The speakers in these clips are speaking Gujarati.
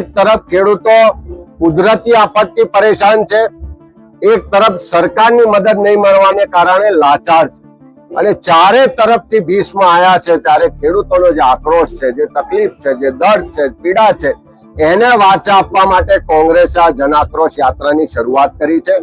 એક તરફ ખેડૂતો કુદરતી આપત્તિ પરેશાન છે, એક તરફ સરકારની મદદ નહીં મળવાને કારણે લાચાર છે. અને ચારે તરફથી ભીષમાં આયા છે ત્યારે ખેડૂતોનો જે આક્રોશ છે, જે તકલીફ છે, જે દર્દ છે, પીડા છે, એને વાચા આપવા માટે કોંગ્રેસે આ જનાક્રોશ યાત્રાની શરૂઆત કરી છે.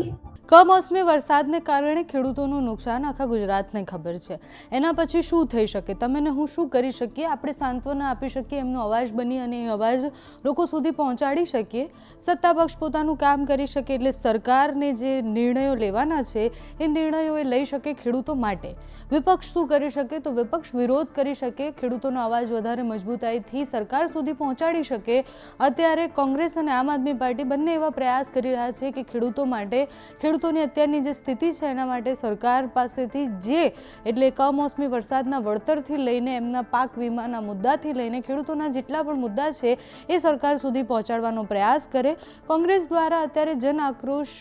કમોસમી વરસાદને કારણે ખેડૂતોનું નુકસાન આખા ગુજરાતને ખબર છે. એના પછી શું થઈ શકે? તમે હું શું કરી શકીએ? આપણે સાંત્વના આપી શકીએ, એમનો અવાજ બની અને એ અવાજ લોકો સુધી પહોંચાડી શકીએ. સત્તા પક્ષ પોતાનું કામ કરી શકે એટલે સરકારને જે નિર્ણયો લેવાના છે, એ નિર્ણયો એ લઈ શકે ખેડૂતો માટે. વિપક્ષ શું કરી શકે? તો વિપક્ષ વિરોધ કરી શકે, ખેડૂતોનો અવાજ વધારે મજબૂતાઈથી સરકાર સુધી પહોંચાડી શકે. અત્યારે કોંગ્રેસ અને આમ આદમી પાર્ટી બંને એવા પ્રયાસ કરી રહ્યા છે કે ખેડૂતો માટે ખેડૂતોની અત્યારની જે સ્થિતિ છે એના માટે સરકાર પાસેથી જે એટલે કમોસમી વરસાદના વળતરથી લઈને એમના પાક વીમાના મુદ્દાથી લઈને ખેડૂતોના જેટલા પણ મુદ્દા છે એ સરકાર સુધી પહોંચાડવાનો પ્રયાસ કરે. કોંગ્રેસ દ્વારા અત્યારે જન આક્રોશ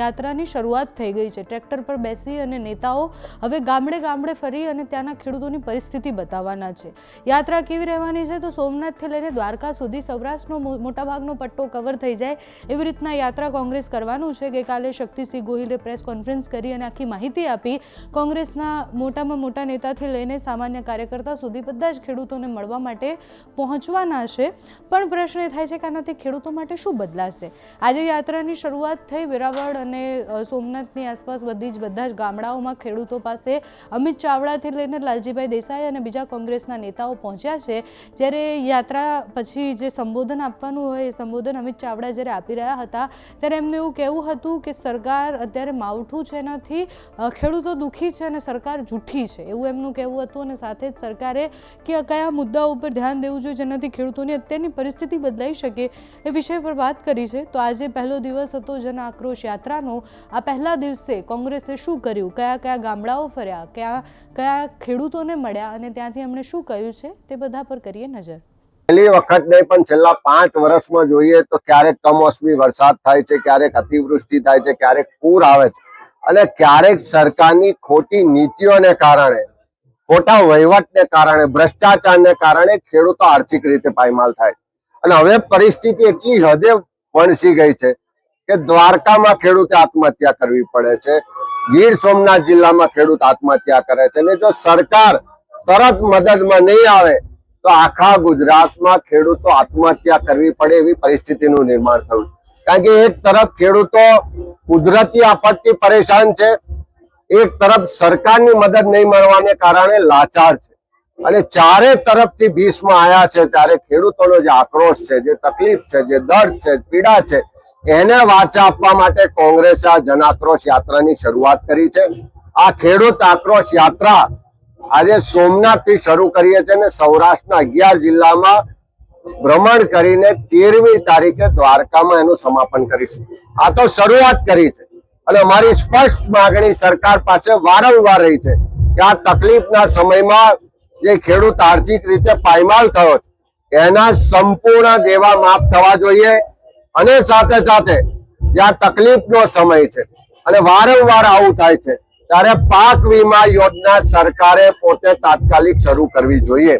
યાત્રાની શરૂઆત થઈ ગઈ છે. ટ્રેક્ટર પર બેસી અને નેતાઓ હવે ગામડે ગામડે ફરી અને ત્યાંના ખેડૂતોની પરિસ્થિતિ બતાવવાના છે. યાત્રા કેવી રહેવાની છે? તો સોમનાથથી લઈને દ્વારકા સુધી સૌરાષ્ટ્રનો મોટાભાગનો પટ્ટો કવર થઈ જાય એવી રીતના યાત્રા કોંગ્રેસ કરવાનું છે. ગઈકાલે શક્તિસિંહ ગોહિલે પ્રેસ કોન્ફરન્સ કરી અને આખી માહિતી આપી. કોંગ્રેસના મોટામાં મોટા નેતાથી લઈને સામાન્ય કાર્યકર્તા સુધી બધા જ ખેડૂતોને મળવા માટે પહોંચવાના છે. પણ પ્રશ્ન એ થાય છે કે આનાથી ખેડૂતો માટે શું બદલાશે? આજે યાત્રાની શરૂઆત થઈ. વેરાવળ અને સોમનાથની આસપાસ બધી જ બધા જ ગામડાઓમાં ખેડૂતો પાસે અમિત ચાવડાથી લઈને લાલજીભાઈ દેસાઈ અને બીજા કોંગ્રેસના નેતાઓ પહોંચ્યા છે. જ્યારે યાત્રા પછી જે સંબોધન આપવાનું હોય, એ સંબોધન અમિત ચાવડા જ્યારે આપી રહ્યા હતા, ત્યારે એમને એવું કહેવું હતું કે સરકાર અત્યારે માવઠું છે એનાથી ખેડૂતો દુઃખી છે અને સરકાર જૂઠી છે. એવું એમનું કહેવું હતું અને સાથે જ સરકારે કે કયા મુદ્દાઓ ઉપર ધ્યાન દેવું જોઈએ જેનાથી ખેડૂતોની અત્યારની પરિસ્થિતિ બદલાઈ શકે એ વિષય પર વાત કરી છે. તો આજે પહેલો દિવસ હતો જન આક્રોશ યાત્રાનો. આ પહેલા દિવસે કોંગ્રેસે શું કર્યું? કયા કયા ગામડાઓ ફર્યા? કયા કયા ખેડૂતોને મળ્યા? અને ત્યાંથી એમણે શું કહ્યું છે? તે બધા પર કરીએ નજર. પહેલી વખત નહીં, પણ છેલ્લા પાંચ વર્ષમાં જોઈએ તો ક્યારેક કમોસમી વરસાદ થાય છે, ક્યારેક અતિવૃષ્ટિ થાય છે, ક્યારેક પૂર આવે છે. અને ક્યારેક સરકારની ખોટી નીતિઓને કારણે, ખોટા વહીવટને કારણે, ભ્રષ્ટાચારને કારણે ખેડૂતો આર્થિક રીતે પાયમાલ થાય. અને હવે પરિસ્થિતિ એટલી હદે વણસી ગઈ છે કે દ્વારકામાં ખેડૂતે આત્મહત્યા કરવી પડે છે. ગીર સોમનાથ જિલ્લામાં ખેડૂત આત્મહત્યા કરે છે. અને જો સરકાર તરત મદદમાં નહીં આવે તો આખા ગુજરાતમાં ખેડૂતો આત્મહત્યા કરવી પડે એવી પરિસ્થિતિનું નિર્માણ થયું. કારણ કે એક તરફ ખેડૂતો કુદરતી આપત્તિ પરેશાન છે, એક તરફ સરકારની મદદ નહીં મળવાને કારણે લાચાર છે. અને ચારે તરફથી ભીષ્મ આયા છે ત્યારે ખેડૂતોનો જે આક્રોશ છે, જે તકલીફ છે, જે દર્દ છે, પીડા છે, એને વાચા આપવા માટે કોંગ્રેસે આ જનાક્રોશ યાત્રાની શરૂઆત કરી છે. આ ખેડૂત આક્રોશ યાત્રા આજે સોમનાથથી શરૂ કરીએ છીએ અને સૌરાષ્ટ્રના અગિયાર જિલ્લામાં ભ્રમણ કરીને તેરમી તારીખે દ્વારકામાં એનું સમાપન કરીશું. આ તો શરૂઆત કરી છે. અને અમારી સ્પષ્ટ માગણી સરકાર પાસે વારંવાર રહી છે કે આ તકલીફના સમયમાં જે ખેડૂત આર્થિક રીતે પાયમાલ થયો છે, એના સંપૂર્ણ દેવા માફ થવા જોઈએ. અને સાથે સાથે જે આ તકલીફનો સમય છે અને વારંવાર આવું થાય છે ત્યારે પાક વીમા યોજના સરકારે પોતે તાત્કાલિક શરૂ કરવી જોઈએ.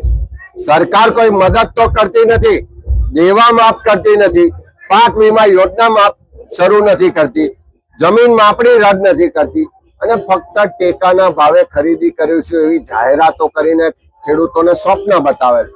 સરકાર કોઈ મદદ તો કરતી નથી, દેવા માફ કરતી નથી, પાક વીમા યોજના માફ શરૂ નથી કરતી, જમીન માપણી રદ નથી કરતી અને ફક્ત ટેકાના ભાવે ખરીદી કર્યું છે એવી જાહેરાતો કરીને ખેડૂતોને સ્વપ્ન બતાવેલ.